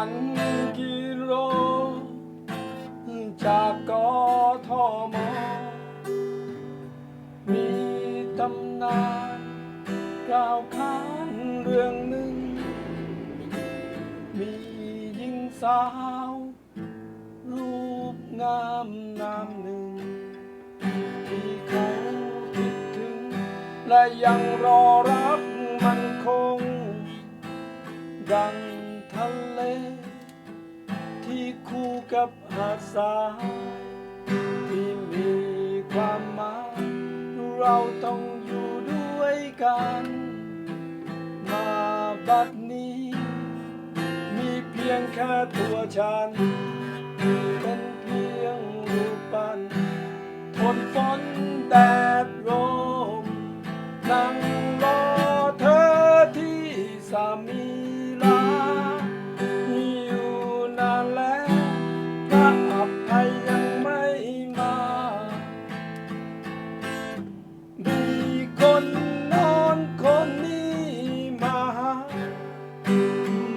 ันกิโล จากกอทอมมีตำนานกล่าวค้านเรื่องหนึ่ง มีหญิงสาว รูปงามนามหนึ่ง ที่เขาคิดถึง และยังรอรักมันคงดังะเล ที่คู่กับหาดทรายที่มีความหมายเราต้องอยู่ด้วยกัน มาบัดนี้ มีเพียงแค่ตัวฉันเป็น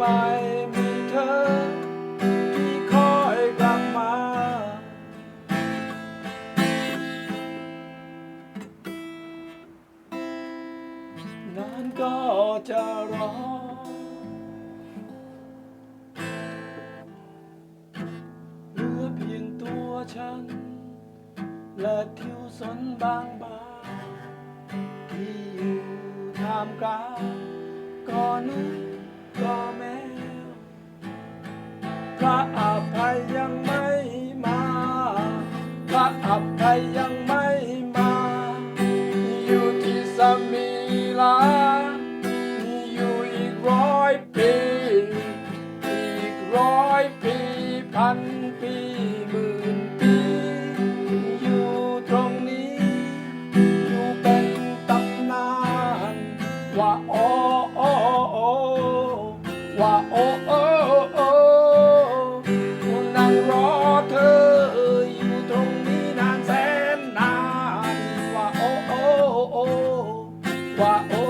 ไม่มีเธอ ที่คอยกลับมา นานก็จะรอ เหลือเพียงตัวฉัน และทิวสนบางบาที่อยู่ท่ามกลางก่อนุก่อแมว พระอภัยยังไม่มา พระอภัยยังไม่มา อยู่ที่สมีลาอยู่อีกร้อยปี อีกร้อยปีพันปีหมื่นปี อยู่ตรงนี้ อยู่เป็นตำนานว่าโอโอโอว่าโอเออ Why? Oh,